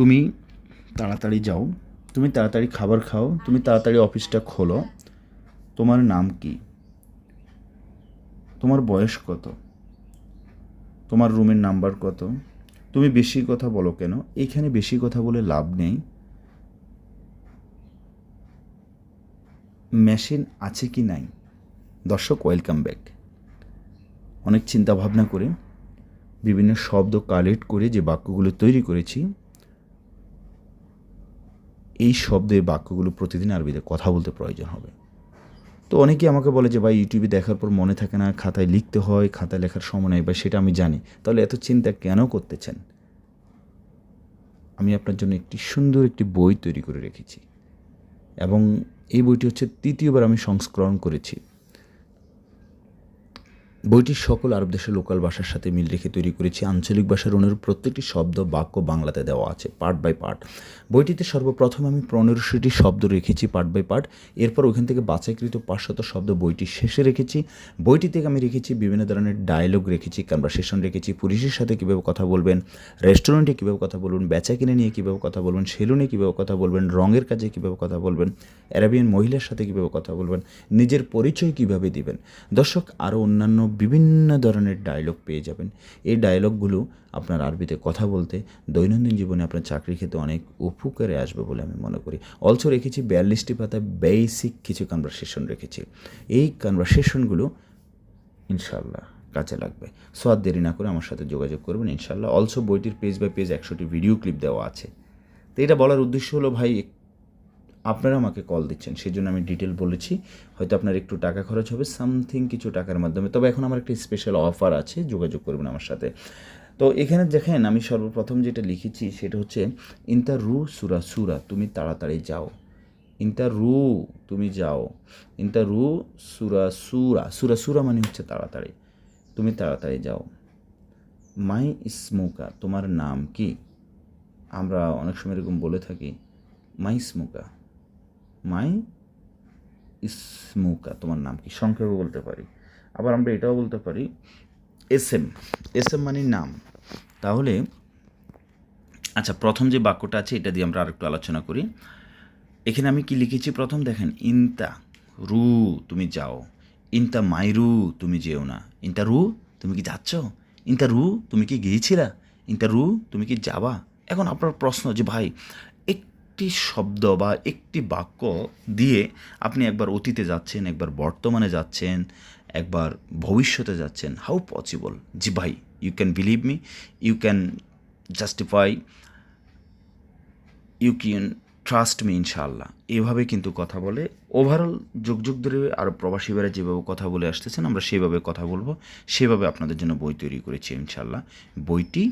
তুমি তাড়াতাড়ি যাও, তুমি তাড়াতাড়ি খাবার খাও, তুমি তাড়াতাড়ি অফিসটা খোলো। তোমার নাম কি? তোমার বয়স কত? তোমার রুমের নাম্বার কত? তুমি বেশি কথা বলো কেন? এইখানে বেশি কথা বলে লাভ নেই। মেশিন আছে কি নাই? দর্শক ওয়েলকাম ব্যাক অনেক চিন্তা ভাবনা করে, বিভিন্ন শব্দ কালেক্ট করে যে বাক্যগুলো তৈরি করেছি এই শব্দের বাক্যগুলো প্রতিদিন আরবিতে কথা বলতে প্রয়োজন হবে। তো অনেকেই আমাকে বলে যে, ভাই ইউটিউবে দেখার পর মনে থাকে না, খাতায় লিখতে হয়, খাতায় লেখার সময় নেই বা সেটা আমি জানি। তাহলে এত চিন্তা কেন করতেছেন? আমি আপনার জন্য একটি সুন্দর একটি বই তৈরি করে রেখেছি। এবং এই বইটি হচ্ছে তৃতীয়বার আমি সংস্করণ করেছি। বইটি সকল আরব দেশের লোকাল ভাষার সাথে মিল রেখে তৈরি করেছি। আঞ্চলিক ভাষার অনুরূপ প্রত্যেকটি শব্দ বাক্য বাংলাতে দেওয়া আছে, পার্ট বাই পার্ট। বইটিতে সর্বপ্রথম আমি পনেরোশোটি শব্দ রেখেছি, পার্ট বাই পার্ট। এরপর ওখান থেকে বাছাইকৃত পাঁচশত শব্দ বইটি শেষে রেখেছি। বইটি থেকে আমি রেখেছি বিভিন্ন ধরনের ডায়লগ রেখেছি কনভারসেশন রেখেছি পুলিশের সাথে কীভাবে কথা বলবেন রেস্টুরেন্টে কীভাবে কথা বলবেন, বেচা কিনে নিয়ে কীভাবে কথা বলবেন সেলুনে কীভাবে কথা বলবেন, রঙের কাজে কীভাবে কথা বলবেন অ্যারাবিয়ান মহিলার সাথে কীভাবে কথা বলবেন, নিজের পরিচয় কীভাবে দিবেন। দর্শক, আরও অন্যান্য বিভিন্ন ধরনের ডায়লগ পেয়ে যাবেন। এই ডায়লগগুলো আপনার আরবিতে কথা বলতে, দৈনন্দিন জীবনে আপনার চাকরি ক্ষেত্রে অনেক উপকারে আসবে বলে আমি মনে করি। অলসো রেখেছি বিয়াল্লিশটি পাতা বেসিক কিছু কনভারসেশন রেখেছি। এই কনভারসেশনগুলো ইনশাল্লাহ কাজে লাগবে। সো আর দেরি না করে আমার সাথে যোগাযোগ করবেন ইনশাল্লাহ অলসো বইটির পেজ বাই পেজ একশোটি ভিডিও ক্লিপ দেওয়া আছে। তো এটা বলার উদ্দেশ্য হলো ভাই আপনারা আমাকে কল দিচ্ছেন সেই জন্য আমি ডিটেল বলেছি। হয়তো আপনার একটু টাকা খরচ হবে সামথিং কিছু টাকার মাধ্যমে। তবে এখন আমার একটা স্পেশাল অফার আছে, যোগাযোগ করবেন আমার সাথে। তো এখানে দেখেন, আমি সর্বপ্রথম যেটা লিখেছি, সেটা হচ্ছে ইন্তা রু সুরা সুরা, তুমি তাড়াতাড়ি যাও। ইন্তা রু তুমি যাও। ইন্তা রু সুরা সুরা সুরা সুরা মানে হচ্ছে তাড়াতাড়ি। তুমি তাড়াতাড়ি যাও। মাই ইসমুকা, তোমার নাম কি? আমরা অনেক সময় এরকম বলে থাকি, মাই স্মুকা মাই ইসমুকা, তোমার নাম কি? সংক্ষেপে বলতে পারি। আবার আমরা এটাও বলতে পারি এস এম এস এম মানে নাম। তাহলে আচ্ছা প্রথম যে বাক্যটা আছে, এটা দিয়ে আমরা আরেকটু আলোচনা করি। এখানে আমি কি লিখেছি? প্রথম দেখেন, ইনতা রু, তুমি যাও। ইনতা মাইরু, তুমি যেও না। ইনতা রু, তুমি কি যাচ্ছ? ইনতা রু, তুমি কি গিয়েছিলা? ইনতা রু, তুমি কি যাবা? এখন আপনার প্রশ্ন যে, ভাই একটি শব্দ বা একটি বাক্য দিয়ে আপনি একবার অতীতে যাচ্ছেন, একবার বর্তমানে যাচ্ছেন, একবার ভবিষ্যতে যাচ্ছেন হাউ পসিবল জি ভাই you can believe me you can justify you can trust me ইনশাআল্লাহ। এভাবে কিন্তু কথা বলে। ওভারঅল যুগ যুগ ধরে আরও প্রবাসীরা যেভাবে কথা বলে আসতেছেন, আমরা সেভাবে কথা বলব, সেভাবে আপনাদের জন্য বই তৈরি করেছি ইনশাআল্লাহ। বইটি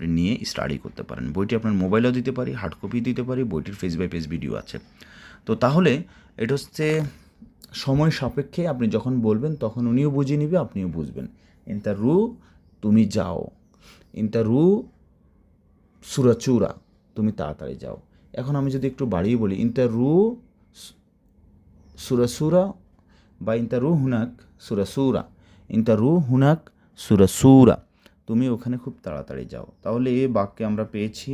আপনি নিয়ে স্টাডি করতে পারেন। বইটি আপনার মোবাইলেও দিতে পারি হার্ড কপি দিতে পারি, বইটির ফেস বাই ফেস ভিডিও আছে। তো তাহলে এটা হচ্ছে সময় সাপেক্ষে আপনি যখন বলবেন, তখন উনিও বুঝিয়ে নেবে, আপনিও বুঝবেন। ইন্টার রু তুমি যাও। ইন্টার রু সুরাচুরা, তুমি তাড়াতাড়ি যাও। এখন আমি যদি একটু বাড়িয়ে বলি ইন্টার রু সুরাসুরা বা ইন্টার রু হুনাক সুরাসুরা ইন্টার রু হুনাক সুরাসুরা তুমি ওখানে খুব তাড়াতাড়ি যাও। তাহলে এ বাক্যে আমরা পেয়েছি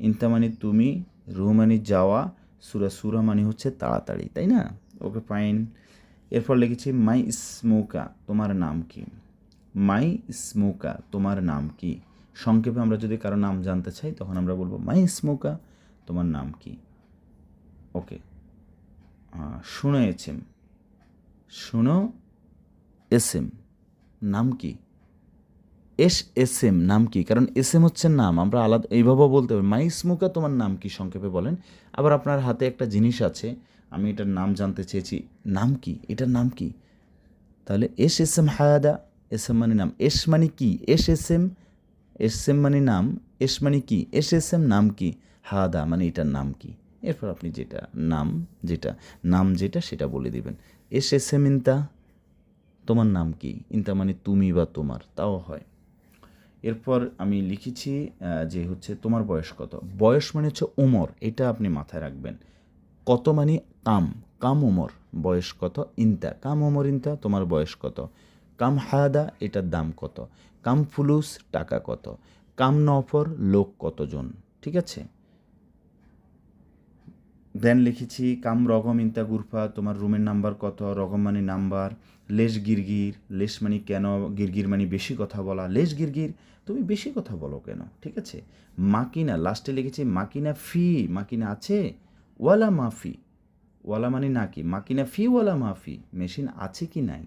ইন্তা মানে তুমি রু মানে যাওয়া, সুরা সুরা মানে হচ্ছে তাড়াতাড়ি তাই না? Okay, fine. এরপর লিখেছি, মাই স্মোকা তোমার নাম কি? মাই স্মোকা তোমার নাম কি? সংক্ষেপে আমরা যদি কারও নাম জানতে চাই, তখন আমরা বলব, মাই স্মোকা তোমার নাম কি? ওকে। শুনো এম। শুনো এস এম। নাম কি? এস এস এম নাম কি? কারণ এস এম হচ্ছে নাম, আমরা আলাদা, এইভাবেও বলতে পারি। মাই স্মোকা তোমার নাম কি? সংক্ষেপে বলেন। আবার আপনার হাতে একটা জিনিস আছে, আমি এটার নাম জানতে চেয়েছি। নাম কি? এটার নাম কি? তাহলে এস এস এম হায়াদা এস এম মানে নাম। এস মানে কি? S S M S M মানে নাম। এস মানে কি? এস এস এম নাম কি? হাদা মানে এটার নাম কি? এরপর আপনি যেটা, নাম যেটা নাম যেটা সেটা বলে দিবেন। এস এস এম ইন্তা, তোমার নাম কি? ইন্তা মানে তুমি বা তোমার, তাও হয়। এরপর আমি লিখেছি যে হচ্ছে তোমার বয়স কত? বয়স মানে হচ্ছে ওমর এটা আপনি মাথায় রাখবেন। কত মানে কাম কাম ওমর বয়স কত? ইন্তা, কাম ওমর ইন্তা, তোমার বয়স কত? কাম হায়াদা এটার দাম কত? কাম ফুলুস, টাকা কত? কাম নফর, লোক কতজন? ঠিক আছে? দেন লিখেছি, কাম রগম ইন্তা গুরফা, তোমার রুমের নাম্বার কত, রগম মানে নাম্বার, লেশ গিরগির, লেশ মানে কেন গিরগির মানে বেশি কথা বলা, লেশ গিরগির, তুমি বেশি কথা বলো কেন, ঠিক আছে? মাকিনা লাস্টে লিখেছি, মাকিনা ফি, মাকিনা আছে? ওয়ালা মাফি, ওয়ালা মানে নাকি, মাকিনা ফি, ওয়ালা মাফি, মেশিন আছে কি নাই?